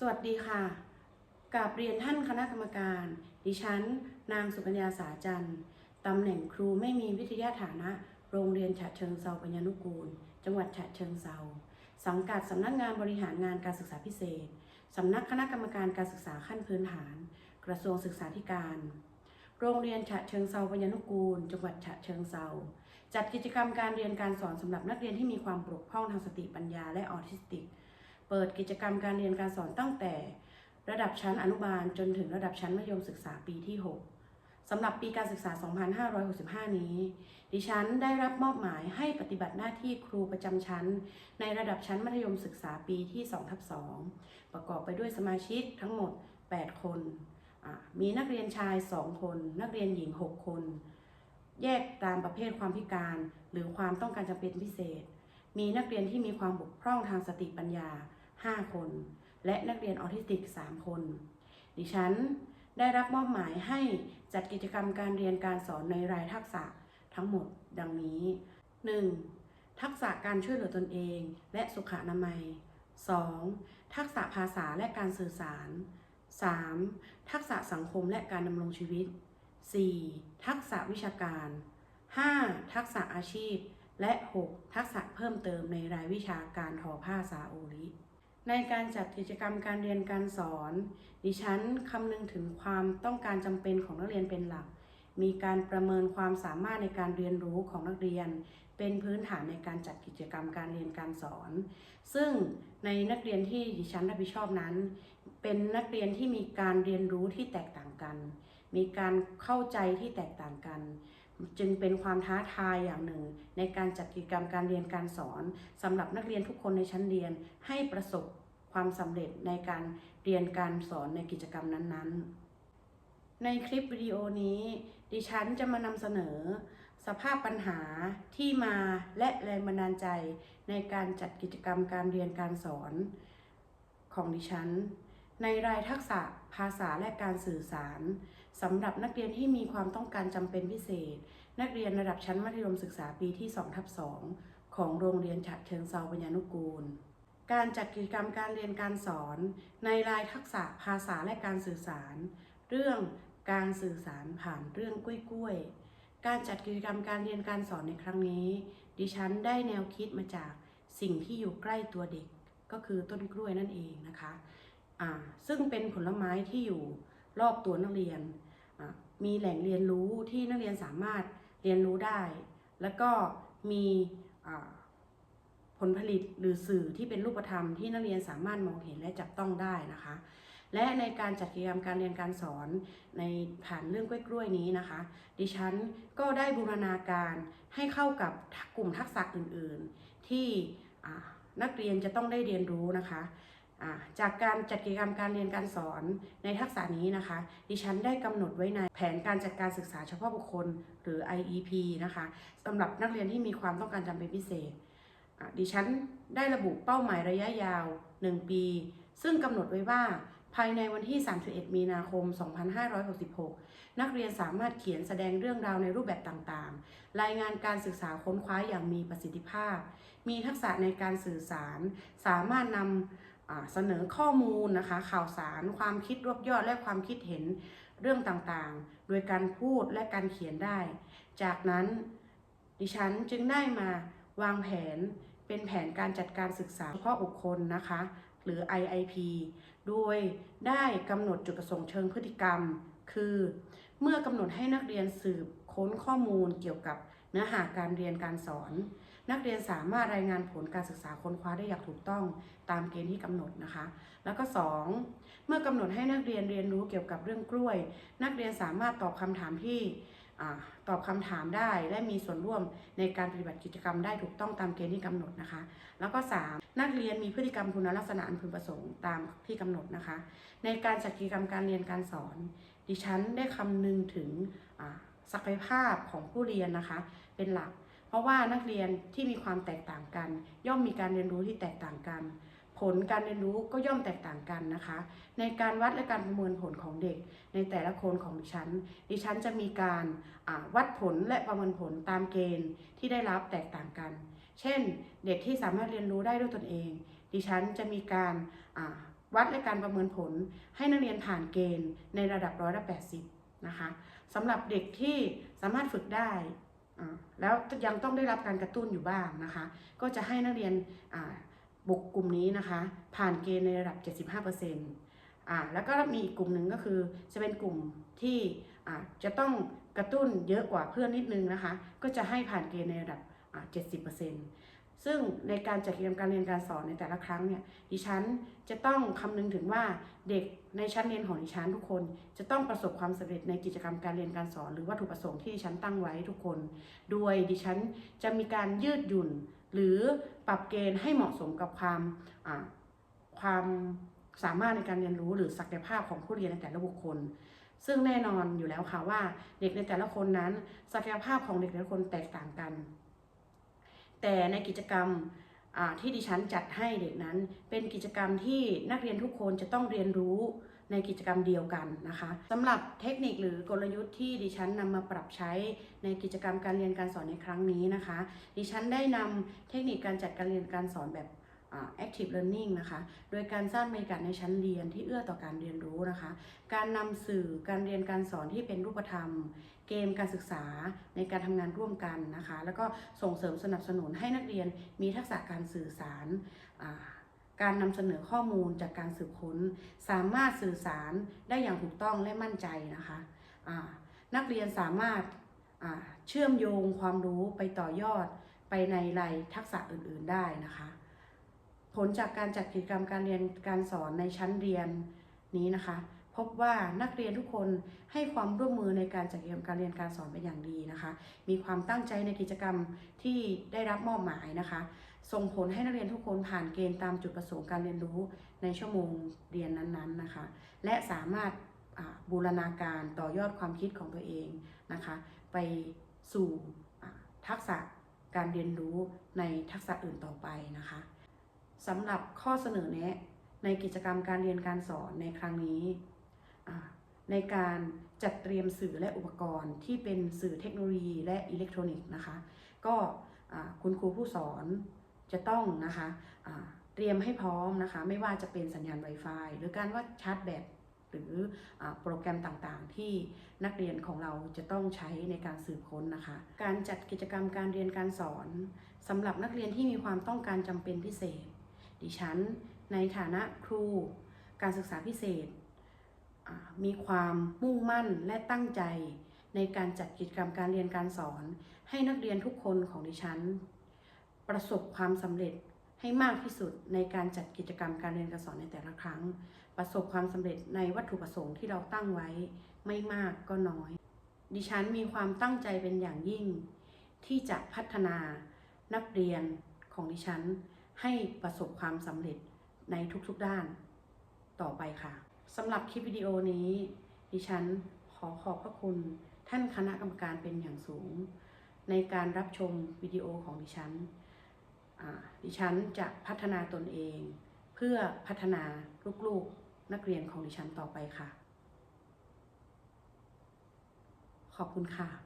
สวัสดีค่ะกราบเรียนท่านคณะกรรมการ ดิฉัน นางสุกัญญาสาจันทร์ตำแหน่งครูไม่มีวิทยาฐานะ โรงเรียนฉะเชิงเซาปัญญานุกูล จังหวัดฉะเชิงเซาสังกัดสำนักงานบริหารงานการศึกษาพิเศษสำนักคณะกรรมการการศึกษาขั้นพื้นฐาน กระทรวงศึกษาธิการ โรงเรียนฉะเชิงเซาปัญญานุกูล จังหวัดฉะเชิงเซาจัดกิจกรรมการเรียนการสอนสำหรับนักเรียนที่มีความบกพร่องทางสติปัญญาและออทิสติก เปิดกิจกรรมการเรียนการสอนตั้งแต่ ระดับชั้นอนุบาลจนถึงระดับชั้นมัธยมศึกษาปีที่ 6สำหรับปีการศึกษา 2565 นี้ ดิฉันได้รับมอบหมายให้ปฏิบัติหน้าที่ครูประจำชั้น ในระดับชั้นมัธยมศึกษาปีที่2ทับ2ประกอบไปด้วยสมาชิกทั้งหมด 8 คน มีนักเรียนชาย 2 คน นักเรียนหญิง 6 คน แยกตามประเภทความพิการ หรือความต้องการจำเป็นพิเศษมีนักเรียนที่มีความบกพร่องทางสติปัญญา 5 คน และนักเรียนออทิสติก 3 คน ดิฉันได้รับมอบหมายให้จัดกิจกรรมการเรียนการสอนในรายทักษะทั้งหมดดังนี้ 1. ทักษะการช่วยเหลือตนเองและสุขอนามัย 2. ทักษะภาษาและการสื่อสาร 3. ทักษะสังคมและการดำรงชีวิต 4. ทักษะวิชาการ 5. ทักษะอาชีพ และ 6. ทักษะเพิ่มเติมในรายวิชาการทอผ้าสาโอริ ในการจัดกิจกรรมการเรียนการสอน ดิฉันคำนึงถึงความต้องการจำเป็นของนักเรียนเป็นหลัก มีการประเมินความสามารถในการเรียนรู้ของนักเรียน เป็นพื้นฐานในการจัดกิจกรรมการเรียนการสอน ซึ่งในนักเรียนที่ดิฉันรับผิดชอบนั้น เป็นนักเรียนที่มีการเรียนรู้ที่แตกต่างกัน มีการเข้าใจที่แตกต่างกัน จึงเป็นความท้าทายอย่างหนึ่ง ในการจัดกิจกรรมการเรียนการสอนสำหรับนักเรียนทุกคนในชั้นเรียนให้ประสบความสำเร็จในการเรียนการสอนในกิจกรรมนั้นๆ ในคลิปวิดีโอนี้ ดิฉันจะมานำเสนอ สภาพปัญหาที่มาและแรงบันดาลใจในการจัดกิจกรรมการเรียนการสอนของดิฉัน ในรายทักษะภาษาและการสื่อสาร สำหรับนักเรียนที่มีความต้องการจำเป็นพิเศษ นักเรียนระดับชั้นมัธยมศึกษาปีที่2ทับ2ของโรงเรียนฉะเชิงเซาปัญญานุกูล การจัดกิจกรรมการเรียนการสอน ในรายทักษะภาษาและการสื่อสาร เรื่องการสื่อสารผ่านเรื่องกล้วยกล้วยๆการจัดกิจกรรมการเรียนการสอนในครั้งนี้ ดิฉันได้แนวคิดมาจากสิ่งที่อยู่ใกล้ตัวเด็กก็คือต้นกล้วยนั่นเองนะคะอ่าซึ่งเป็นผลไม้ที่อยู่รอบตัวนักเรียน มีแหล่งเรียนรู้ที่นักเรียนสามารถเรียนรู้ได้ แล้วก็มีผลผลิตหรือสื่อที่เป็นรูปธรรมที่นักเรียนสามารถมองเห็นและจับต้องได้นะคะ และในการจัดกิจกรรมการเรียนการสอนในผ่านเรื่องกล้วยๆนี้นะคะ ดิฉันก็ได้บูรณาการให้เข้ากับกลุ่มทักษะอื่นๆ ที่นักเรียนจะต้องได้เรียนรู้นะคะ จากการจัดกิจกรรมการเรียนการสอนในทักษะนี้นะคะ ดิฉันได้กำหนดไว้ในแผนการจัดการศึกษาเฉพาะบุคคลหรือ IEP นะคะสำหรับนักเรียนที่มีความต้องการจำเป็นพิเศษ ดิฉันได้ระบุเป้าหมายระยะยาว 1 ปี ซึ่งกำหนดไว้ว่าภายในวันที่ 31 มีนาคม 2566 นักเรียนสามารถเขียนแสดงเรื่องราวในรูปแบบต่างๆ รายงานการศึกษาค้นคว้าอย่างมีประสิทธิภาพ มีทักษะในการสื่อสาร สามารถนำอ่า เสนอข้อมูลนะคะ ข่าวสารความคิดรวบยอดและความคิดเห็นเรื่องต่างๆ โดยการพูดและการเขียนได้ จากนั้นดิฉันจึงได้มาวางแผนเป็นแผนการจัดการศึกษาเฉพาะบุคคลนะคะ หรือ IIP โดยได้กำหนดจุดประสงค์เชิงพฤติกรรม คือ เมื่อกำหนดให้นักเรียนสืบค้นข้อมูลเกี่ยวกับเนื้อหาการเรียนการสอน นักเรียนสามารถรายงานผลการศึกษาค้นคว้าได้อย่างถูกต้องตามเกณฑ์ที่กำหนดนะคะ แล้วก็ 2 เมื่อกำหนดให้นักเรียนเรียนรู้เกี่ยวกับเรื่องกล้วย นักเรียนสามารถตอบคำถามที่อตอบคำถามได้และมีส่วนร่วมในการปฏิบัติกิจกรรมได้ถูกต้องตามเกณฑ์ที่กำหนดนะคะ แล้วก็ 3 นักเรียนมีพฤติกรรมคุณลักษณะอันพึงประสงค์ตามที่กำหนดนะคะ ในการจัดกิจกรรมการเรียนการสอน ดิฉันได้คำนึงถึงศักยภาพของผู้เรียนนะคะ เป็นหลัก เพราะว่านักเรียนที่มีความแตกต่างกัน ย่อมมีการเรียนรู้ที่แตกต่างกัน ผลการเรียนรู้ก็ย่อมแตกต่างกันนะคะ ในการวัดและการประเมินผลของเด็ก ในแต่ละคนของดิฉัน ดิฉันจะมีการวัดผลและประเมินผลตามเกณฑ์ที่ได้รับแตกต่างกัน เช่น เด็กที่สามารถเรียนรู้ได้ด้วยตนเอง ดิฉันจะมีการวัดและการประเมินผลให้นักเรียนผ่านเกณฑ์ในระดับร้อยละแปดสิบนะคะสำหรับเด็กที่สามารถฝึกได้ แล้วยังต้องได้รับการกระตุ้นอยู่บ้างนะคะ ก็จะให้นักเรียนบุกกลุ่มนี้นะคะ ผ่านเกณฑ์ในระดับ 75%อ่าแล้วก็มีอีกกลุ่มหนึ่งก็คือจะเป็นกลุ่มที่อ่าจะต้องกระตุ้นเยอะกว่าเพื่อนนิดนึงนะคะ ก็จะให้ผ่านเกณฑ์ในระดับอ่า70% ซึ่งในการจัดกิจกรรมการเรียนการสอนในแต่ละครั้งเนี่ยดิฉันจะต้องคำนึงถึงว่าเด็กในชั้นเรียนของดิฉันทุกคน จะต้องประสบความสำเร็จในกิจกรรมการเรียนการสอน หรือวัตถุประสงค์ที่ดิฉันตั้งไว้ทุกคน โดยดิฉันจะมีการยืดหยุ่น หรือปรับเกณฑ์ให้เหมาะสมกับความอ่าความสามารถในการเรียนรู้หรือศักยภาพของผู้เรียนในแต่ละบุคคล ซึ่งแน่นอนอยู่แล้วค่ะว่าเด็กในแต่ละคนนั้น ศักยภาพของเด็กแต่ละคนแตกต่างกัน แต่ในกิจกรรมที่ดิฉันจัดให้เด็กนั้น เป็นกิจกรรมที่นักเรียนทุกคนจะต้องเรียนรู้ในกิจกรรมเดียวกันนะคะสำหรับเทคนิคหรือกลยุทธ์ที่ดิฉันนำมาปรับใช้ในกิจกรรมการเรียนการสอนในครั้งนี้นะคะ ดิฉันได้นำเทคนิคการจัดการเรียนการสอนแบบ active learning นะคะ โดยการสร้างบรรยากาศในชั้นเรียนที่เอื้อต่อการเรียนรู้นะคะ การนำสื่อการเรียนการสอนที่เป็นรูปธรรม เกมการศึกษาในการทำงานร่วมกันนะคะ แล้วก็ส่งเสริมสนับสนุนให้นักเรียนมีทักษะการสื่อสาร การนำเสนอข้อมูลจากการสืบค้น สามารถสื่อสารได้อย่างถูกต้องและมั่นใจนะคะนักเรียนสามารถเชื่อมโยงความรู้ไปต่อยอดไปในรายทักษะอื่นๆได้นะคะ ผลจากการจัดกิจกรรมการเรียนการสอนในชั้นเรียนนี้นะคะ พบว่านักเรียนทุกคนให้ความร่วมมือในการจัดกิจกรรมการเรียนการสอนเป็นอย่างดีนะคะ มีความตั้งใจในกิจกรรมที่ได้รับมอบหมายนะคะ ส่งผลให้นักเรียนทุกคนผ่านเกณฑ์ตามจุดประสงค์การเรียนรู้ในชั่วโมงเรียนนั้นๆนะคะ และสามารถบูรณาการต่อยอดความคิดของตัวเองนะคะ ไปสู่ทักษะการเรียนรู้ในทักษะอื่นต่อไปนะคะสำหรับข้อเสนอแนะในกิจกรรมการเรียนการสอนในครั้งนี้ ในการจัดเตรียมสื่อและอุปกรณ์ที่เป็นสื่อเทคโนโลยีและอิเล็กทรอนิกส์นะคะ ก็คุณครูผู้สอนจะต้องนะคะเตรียมให้พร้อมนะคะ ไม่ว่าจะเป็นสัญญาณ Wi-Fi หรือการว่าชาร์จแบตหรืออโปรแกรมต่างๆ ที่นักเรียนของเราจะต้องใช้ในการสืบค้นนะคะ การจัดกิจกรรมการเรียนการสอนสำหรับนักเรียนที่มีความต้องการจำเป็นพิเศษ ดิฉันในฐานะครูการศึกษาพิเศษ มีความมุ่งมั่นและตั้งใจ ในการจัดกิจกรรมการเรียนการสอน ให้นักเรียนทุกคนของดิฉัน ประสบความสำเร็จให้มากที่สุดในการจัดกิจกรรมการเรียนการสอนในแต่ละครั้ง ประสบความสำเร็จในวัตถุประสงค์ที่เราตั้งไว้ไม่มากก็น้อย ดิฉันมีความตั้งใจเป็นอย่างยิ่ง ที่จะพัฒนานักเรียนของดิฉันให้ประสบความสำเร็จในทุกๆด้านต่อไปค่ะ สำหรับคลิปวิดีโอนี้ ดิฉันขอขอบพระคุณท่านคณะกรรมการเป็นอย่างสูง ในการรับชมวิดีโอของดิฉัน ดิฉันจะพัฒนาตนเอง เพื่อพัฒนาลูกๆนักเรียนของดิฉันต่อไปค่ะ ขอบคุณค่ะ